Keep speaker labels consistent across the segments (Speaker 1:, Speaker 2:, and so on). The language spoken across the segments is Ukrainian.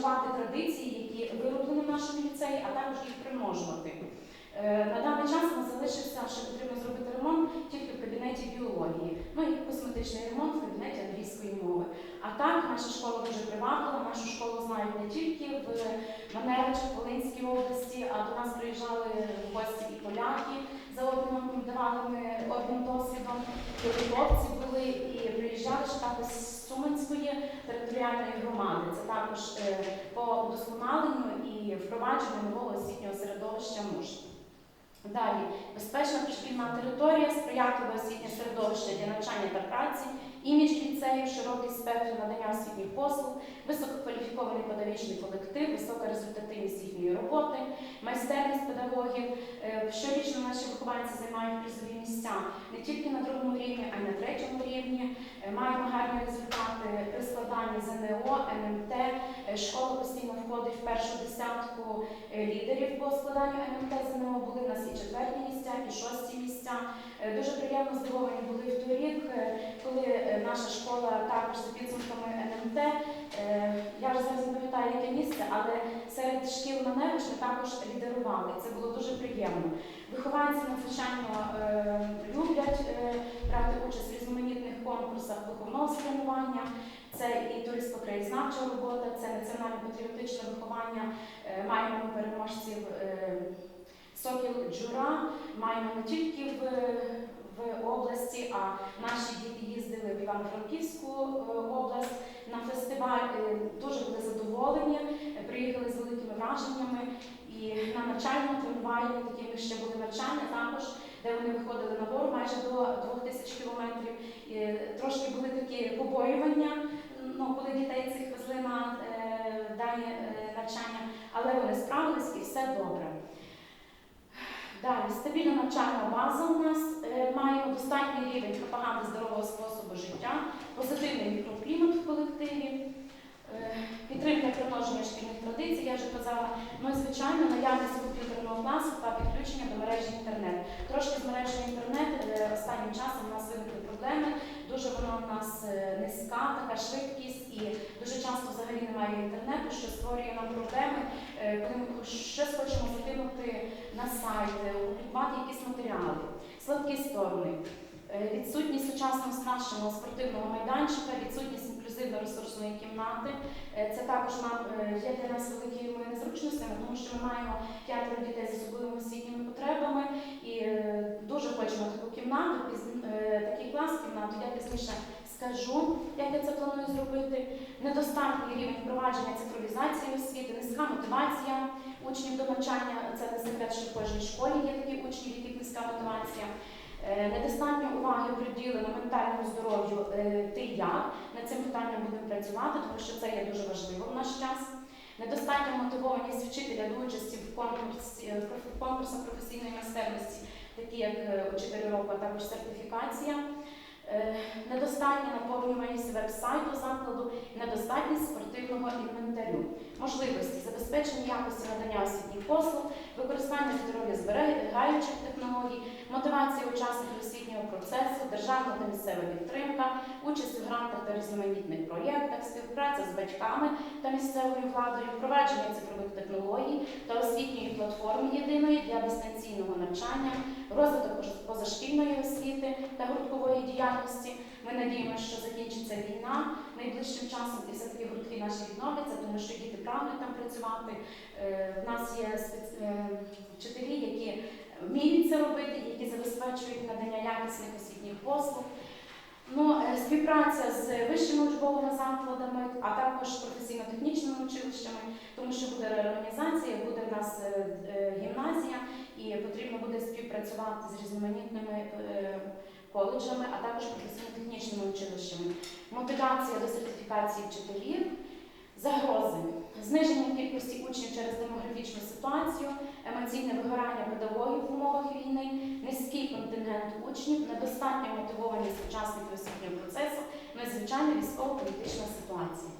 Speaker 1: переживати традиції, які вироблені в нашому ліцеї, а також їх примножувати. Е, На даний час нас залишився, що потрібно зробити ремонт тільки в кабінеті біології, ну і косметичний ремонт в кабінеті англійської мови. А так, наша школа дуже приваблива, нашу школу знають не тільки в Маневичах, Волинській області, а до нас приїжджали в гості і поляки за одним давали обмін досвідом, і литовці були, і приїжджали ще також з Суменської територіальної громади. Це також е, по удосконаленню і впровадженню нового освітнього середовища муж. Далі безпечна пришкільна територія, сприятливе освітнє середовище для навчання та праці, імідж ліцею, широкий спектр надання освітніх послуг, висококваліфікований педагогічний колектив, висока результативність їхньої роботи, майстерність педагогів. Е, Щорічно наші вихованці займають призові місця не тільки на другому рівні, а й на третьому рівні. Е, Маємо гарні результати при складанні ЗНО, НМТ. Е, Школа постійно входить в першу десятку е, лідерів по складанню НМТ ЗНО. Були в нас і четверті місця, і шості місця. Е, Дуже приємно здивовані були в той рік, коли наша школа також за підсумками НМТ. Я вже зараз не пам'ятаю, яке місце, але серед шкіл Маневич ми також лідерували. Це було дуже приємно. Вихованці надзвичайно люблять брати участь в різноманітних конкурсах виховного спрямування. Це і туристсько-краєзнавча робота, це національно-патріотичне виховання. Е, Маємо переможців е, Сокіл Джура, маємо не тільки в, в області, а наші діти їздили в Івано-Франківську е, область на фестиваль. Дуже були задоволені, приїхали з великими враженнями. І на навчальному тренуванні, такі ми ще були навчання також, де вони виходили на гору майже до 2000 кілометрів. Трошки були такі побоювання, ну, коли дітей цих везли на е, дані е, навчання, але вони справились і все добре. Далі, стабільна навчальна база у нас. Е, Маємо достатній рівень пропаганди здорового способу життя, позитивний мікроклімат в колективі, е, підтримка примноження шкільних традицій, я вже казала, ну і звичайно наявність комп'ютерного класу та підключення до мережі інтернет. Трошки з мережею інтернет е, останнім часом у нас виникли проблеми. Дуже вона в нас е, низька, така швидкість, і дуже часто взагалі немає інтернету, що створює нам проблеми, е, коли ми щось хочемо закинути на сайт, е, опублікувати якісь матеріали, слабкі сторони. Відсутність сучасного страшного спортивного майданчика, відсутність інклюзивно-ресурсної кімнати. Е, Це також е, є для нас великими незручностями, тому що ми маємо п'ятеро дітей з особливими освітніми потребами і е, дуже хочемо таку кімнату, такий клас кімнату. Я пізніше скажу, як я це планую зробити. Недостатній рівень впровадження цифровізації освіти, низька мотивація учнів до навчання. Це не секрет, що в кожній школі є такі учні, яких низька мотивація. Е, Недостатньо уваги приділено ментальному здоров'ю е, ти як. Над цим питанням будемо працювати, тому що це є дуже важливо в наш час. Недостатня мотивованість вчителя до участі в конкурсі е, конкурсах професійної майстерності, такі як учитель року, а також сертифікація. Недостатня наповнюваність веб-сайту закладу, недостатність спортивного інвентарю, можливості забезпечення якості надання освітніх послуг, використання здоров'я зберігаючих технологій, мотивація учасників освітнього процесу, державна та місцева підтримка, участь у грантах та різноманітних проєктах, співпраця з батьками та місцевою владою, впровадження цифрових технологій та освітньої платформи єдиної для дистанційного навчання, розвиток позашкільної освіти та гурткової діяльності. Ми надіємося, що закінчиться війна найближчим часом і все-таки гуртки наші відновляться, тому що діти прагнуть там працювати. Е, В нас є е, вчителі, які вміють це робити, які забезпечують надання якісних освітніх послуг. Ну, е, співпраця з вищими учбовими закладами, а також професійно-технічними училищами, тому що буде реорганізація, буде в нас е, е, гімназія, і потрібно буде співпрацювати з різноманітними коледжами, а також професійно-технічними училищами. Мотивація до сертифікації вчителів, загрози, зниження кількості учнів через демографічну ситуацію, емоційне вигорання педагогів в умовах війни, низький контингент учнів, недостатня мотивованість учасників освітнього процесу, надзвичайна військово-політична ситуація.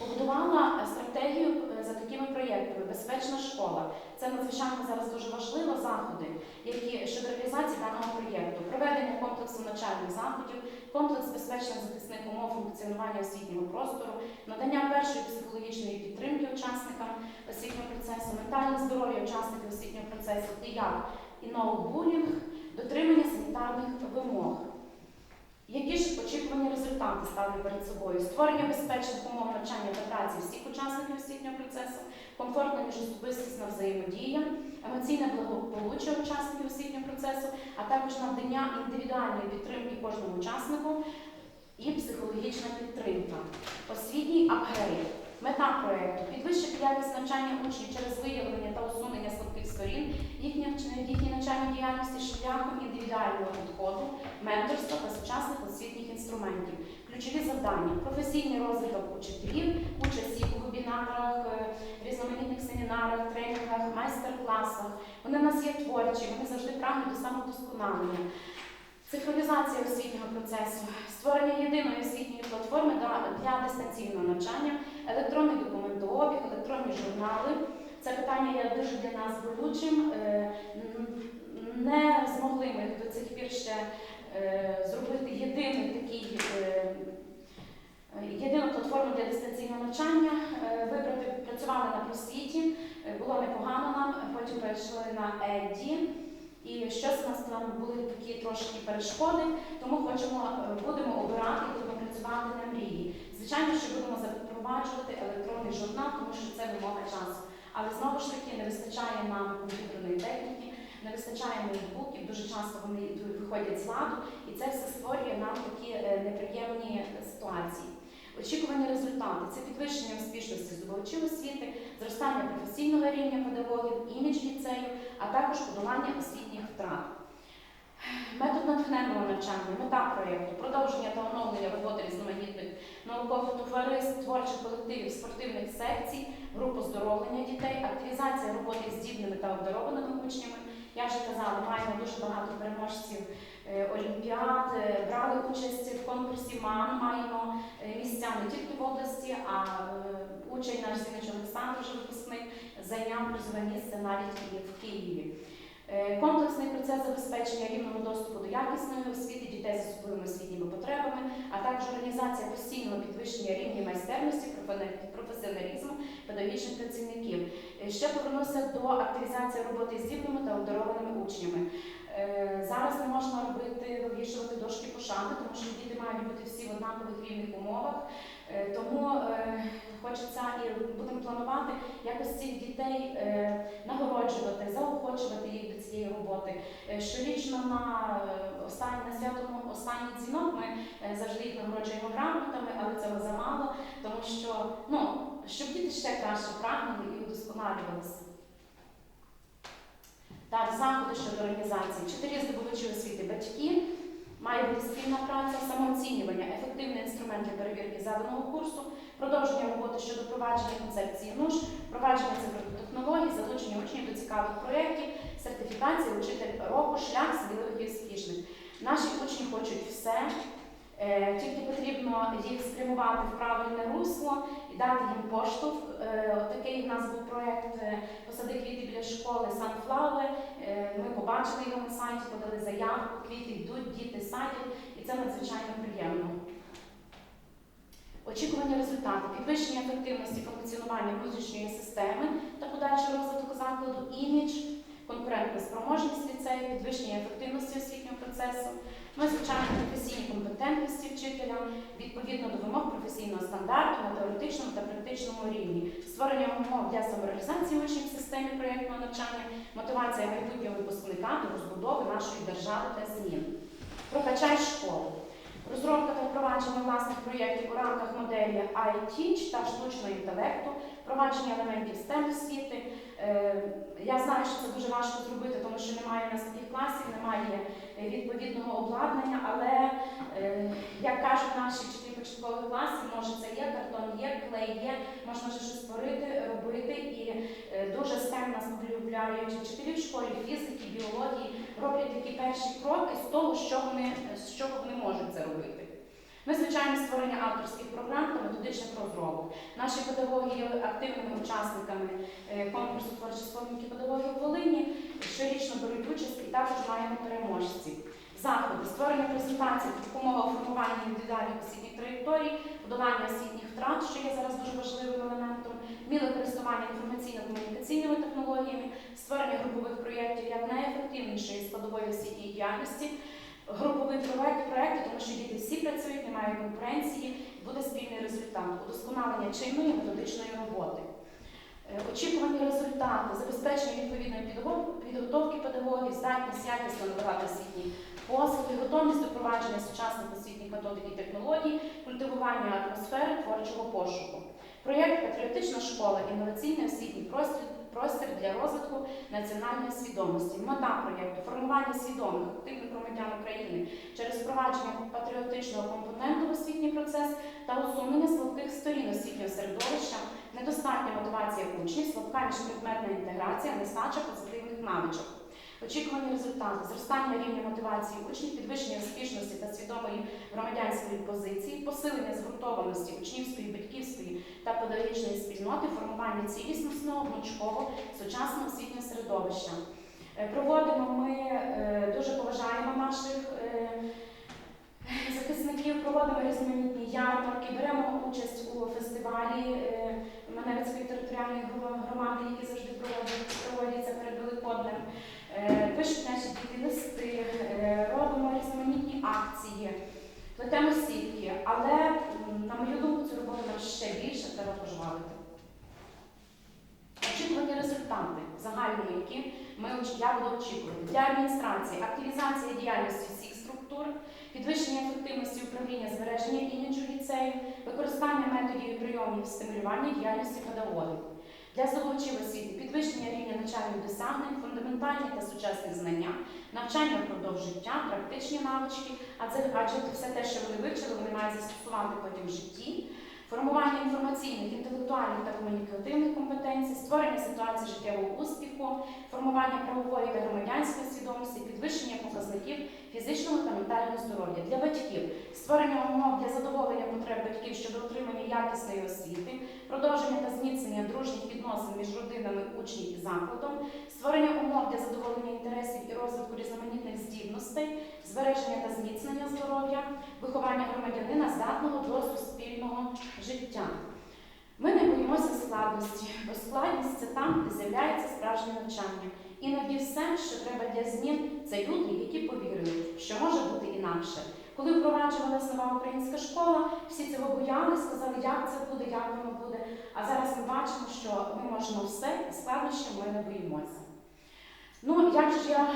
Speaker 1: Побудувала стратегію е, за такими проєктами Безпечна школа. Це надзвичайно зараз дуже важливо заходи, які щодо реалізації даного проєкту, проведення комплексу навчальних заходів, комплекс безпечних захисних умов функціонування освітнього простору, надання першої психологічної підтримки учасникам освітнього процесу, ментальне здоров'я учасників освітнього процесу і як і ноутбулінг, дотримання санітарних вимог. Які ж очікувані результати ставлю перед собою? Створення безпечних умов навчання та праці всіх учасників освітнього процесу, комфортна міжособистісна взаємодія, емоційне благополуччя учасників освітнього процесу, а також надання індивідуальної підтримки кожному учаснику і психологічна підтримка. Освітній апгрейд. Мета проєкту підвищити якість навчання учнів через виявлення та усунення слабких сторін їхньої навчальної діяльності шляхом індивідуального підходу, менторства та сучасних освітніх інструментів. Ключові завдання: професійний розвиток учителів, участь у вебінарах, е, різноманітних семінарах, тренінгах, майстер-класах. Вони в нас є творчі, вони завжди прагнуть до самовдосконалення. Цифровізація освітнього процесу, створення єдиної освітньої платформи для дистанційного навчання, електронний документообіг, електронні журнали. Це питання є дуже для нас болючим. Е, Не змогли ми до цих пір ще е, зробити єдиний такий. е, Єдину платформу для дистанційного навчання вибрати, працювали на просвіті, було непогано нам, потім перейшли на ЕДІ. І щось у нас там були такі трошки перешкоди, тому хочемо, будемо обирати будемо працювати на мрії. Звичайно, що будемо запроваджувати електронний журнал, тому що це вимога часу. Але знову ж таки не вистачає нам комп'ютерної техніки, не вистачає ноутбуків, дуже часто вони виходять з ладу, і це все створює нам такі е, неприємні ситуації. Очікувані результати це підвищення успішності здобувачів освіти, зростання професійного рівня педагогів, імідж ліцею, а також подолання освітніх втрат. Метод натхненного навчання, мета проєкту, продовження та оновлення роботи різноманітних наукових товариств, творчих колективів, спортивних секцій, груп оздоровлення дітей, активізація роботи з здібними та обдарованими учнями. Я вже казала, маємо дуже багато переможців е, олімпіад, е, брали участь в конкурсі МАН, маємо е, місця не тільки в області, а учень наш Зінич Олександр, вже випускник, зайняв призове місце навіть і в Києві. Е, Комплексний процес забезпечення рівного доступу до якісної освіти дітей з особливими освітніми потребами, а також організація постійного підвищення рівня майстерності, професіоналізму педагогічних працівників. Е, Ще повернуся до активізації роботи з здібними та обдарованими учнями. Е, Зараз не можна робити вивішувати дошки пошани, тому що діти мають бути всі в однакових рівних умовах. Тому хочеться і будемо планувати якось цих дітей е, нагороджувати, заохочувати їх до цієї роботи. Е, Щорічно на е, останнє на свято останній дзвінок ми завжди їх нагороджуємо грамотами, але цього замало, тому що ну, щоб діти ще краще прагнули і удосконалювалися. Далі заходи щодо організації. Чотири здобувачі освіти батьки. Має бути спільна праця, самооцінювання, ефективний інструмент для перевірки заданого курсу, продовження роботи щодо провадження концепції НУШ, провадження цифрових технологій, залучення учнів до цікавих проєктів, сертифікація, учитель року, шлях сміливих і успішних. Наші учні хочуть все, е, тільки потрібно їх спрямувати в правильне русло дати їм поштовх. Е, Отакий в нас був проєкт е, посади квіти біля школи Sunflower. Е, Ми побачили його на сайті, подали заявку, квіти йдуть, діти садять, і це надзвичайно приємно. Очікувані результати, підвищення ефективності функціонування внутрішньої системи та подальший розвиток закладу, імідж, конкурентна спроможність ліцею, підвищення ефективності освітнього процесу, ну професійні компетентності вчителя відповідно до вимог професійного стандарту на теоретичному та практичному рівні, створення умов для самореалізації учнів в проєктного навчання, мотивація майбутнього випускника до розбудови нашої держави та змін. Прокачай школу. Розробка та впровадження власних проєктів у рамках моделі iTeach та штучного інтелекту, впровадження елементів STEM освіти. Е, Я знаю, що це дуже важко зробити, тому що немає у нас таких класів, немає відповідного обладнання, але е, як кажуть наші вчителі початкових класів, може це є, картон є, клей є, можна вже щось створити, робити. І е, дуже STEM нас полюбляють вчителі в школі, фізики, біології, роблять такі перші кроки з того, що вони, з чого вони можуть це робити. Ми, звичайно, створення авторських програм та методичних розробок. Наші педагоги є активними учасниками е, конкурсу творчі спомінки педагогів в Волині, щорічно беруть участь і також маємо переможців. Заходи, створення презентацій, допомога у формуванні індивідуальних освітніх траєкторій, подолання освітніх втрат, що є зараз дуже важливим елементом, користування користування інформаційно-комунікаційними технологіями, створення групових проєктів як найефективнішої складової освітньої діяльності. Груповий проект, проект, тому що діти всі працюють, немає конкуренції, буде спільний результат, удосконалення чинної методичної роботи. Е, Очікувані результати, забезпечення відповідної підготовки педагогів, здатність якісно надавати освітні послуги, готовність до впровадження сучасних освітніх методик і технологій, культивування атмосфери творчого пошуку. Проєкт Патріотична школа, інноваційний освітній простір, простір для розвитку національної свідомості. Мета проєкту формування свідомих активних громадян України через впровадження патріотичного компоненту в освітній процес та усунення слабких сторін освітнього середовища, недостатня мотивація учнів, слабка міжпредметна інтеграція, нестача навичок. Очікувані результати зростання рівня мотивації учнів, підвищення успішності та свідомої громадянської позиції, посилення згуртованості учнівської, батьківської та педагогічної спільноти, формування цілісного, гнучкового, сучасного освітнього середовища. Е, Проводимо ми е, дуже поважаємо наших е, захисників, проводимо різноманітні ярмарки, беремо участь у фестивалі Маневицької територіальної громади, які завжди проводяться перед Великоднем. Е, Пишуть наші діти листи, е, робимо різноманітні акції, плетемо сітки, але, м, на мою думку, цю роботу нам ще більше треба пожвавити. Очікувані результати загальні, які ми оч- я буду очікувати для адміністрації, активізація діяльності всіх структур, підвищення ефективності управління збереження іміджу ліцею, використання методів і прийомів стимулювання діяльності педагогів. Для здобувачів освіти підвищення рівня навчальних досягнень, фундаментальні та сучасні знання, навчання впродовж життя, практичні навички, а це адже все те, що вони вивчили, вони мають застосувати потім в житті. Формування інформаційних, інтелектуальних та комунікативних компетенцій, створення ситуації життєвого успіху, формування правової та громадянської свідомості, підвищення показників фізичного та ментального здоров'я. Для батьків, створення умов для задоволення потреб батьків щодо отримання якісної освіти, продовження та зміцнення дружніх відносин між родинами учнів і закладом, створення умов для задоволення інтересів і розвитку різноманітних здібностей, збереження та зміцнення здоров'я, виховання громадянина здатного до суспільного життя. Ми не боїмося складності, бо складність це там, де з'являється справжнє навчання. Іноді все, що треба для змін, це люди, які повірили, що може бути інакше. Коли впроваджувалася нова українська школа, всі цього боялися, сказали, як це буде, як воно буде. А зараз ми бачимо, що ми можемо все, і складнощів ми не боїмося. Ну, як же ж я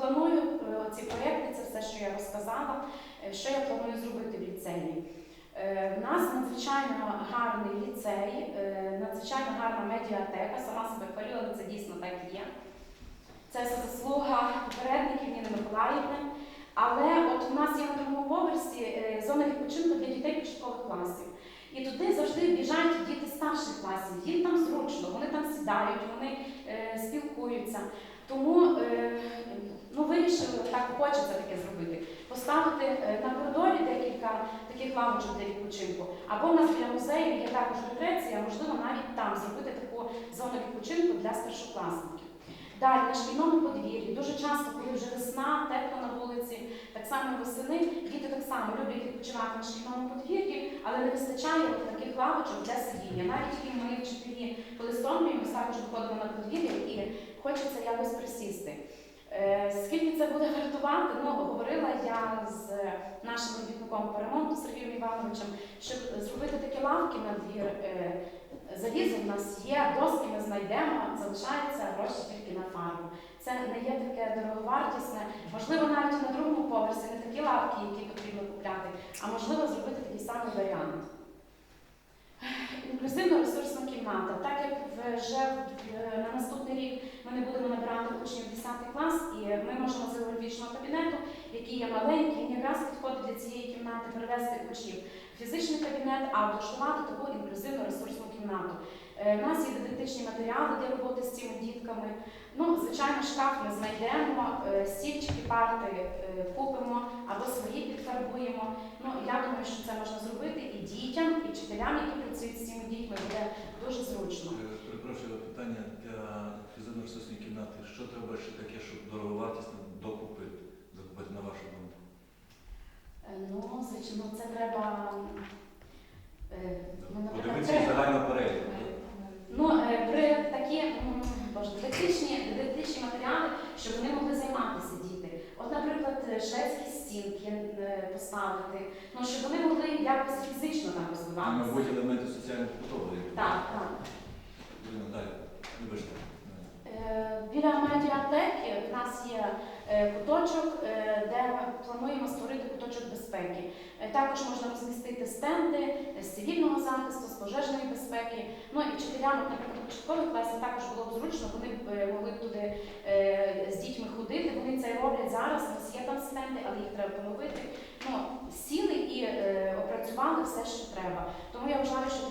Speaker 1: планую е, ці проєкти, це все, що я розказала, е, що я планую зробити в ліцеї. Е, В нас надзвичайно гарний ліцей, е, надзвичайно гарна медіатека, сама себе хвалила, але це дійсно так і є. Це заслуга попередників Ніни Миколаївни. Але от у нас є на другому поверсі е, зона відпочинку для дітей початкових класів. І туди завжди біжать діти старших класів. Їм там зручно, вони там сідають, вони е, спілкуються. Тому е, ну, вирішили, так хочеться таке зробити, поставити е, на коридорі декілька таких лавочок для відпочинку. Або в нас біля музею є також рекреація, можливо, навіть там зробити таку зону відпочинку для старшокласників. Далі на шкільному подвір'ї дуже часто, коли вже весна, тепло на вулиці, само восени, діти так само люблять відпочивати на шкільному подвір'ї, але не вистачає таких лавочок для сидіння. Навіть і ми, вчителі, коли стомлюємось, також виходимо на подвір'я і хочеться якось присісти. Е, Скільки це буде вартувати? Ну, говорила я з нашим робітником по ремонту Сергієм Івановичем, щоб зробити такі лавки на двір. е, Залізо в нас є, доски ми знайдемо, залишаються гроші тільки на фарбу. Це не є таке дороговартісне. Можливо, навіть на другому поверсі не такі лавки, які потрібно купляти, а можливо зробити такий самий варіант. Інклюзивна ресурсна кімната. Так як вже на наступний рік ми не будемо набирати учнів 10 клас, і ми можемо з географічного кабінету, який є маленький, якраз підходить для цієї кімнати, перевести учнів в фізичний кабінет, а облаштувати таку інклюзивну ресурсну кімнату. Е, У нас є дидактичні матеріали для роботи з цими дітками. Ну, звичайно, шкаф ми знайдемо, е, стільчики, парти е, купимо або свої підфарбуємо. Ну, я думаю, що це можна зробити і дітям, і вчителям, які працюють з цими дітьми, буде дуже зручно.
Speaker 2: Е, Перепрошую питання для фізично-ресурсної кімнати. Що треба ще таке, щоб дороговартісно докупити, закупити на вашу думку?
Speaker 1: Ну, звичайно, це треба. е, ну, також
Speaker 2: дидактичні,
Speaker 1: дидактичні
Speaker 2: матеріали, щоб
Speaker 1: вони могли займатися діти. От, наприклад, шведські стінки е, поставити, ну, щоб вони могли якось фізично
Speaker 2: нам
Speaker 1: розвиватися.
Speaker 2: Мабуть, елементи соціальних
Speaker 1: побудови. Так,
Speaker 2: так. Далі, вибачте.
Speaker 1: Е, біля медіатеки в нас є е, куточок, де ми плануємо створити куточок безпеки. Також можна розмістити стенди з цивільного захисту, з пожежної безпеки. Ну і вчителям, наприклад, початкових класів також було б зручно, вони б е, могли б туди е, з дітьми ходити. Вони це роблять зараз. У нас є там стенди, але їх треба поновити. Ну, сіли і е, опрацювали все, що треба. Тому я вважаю, що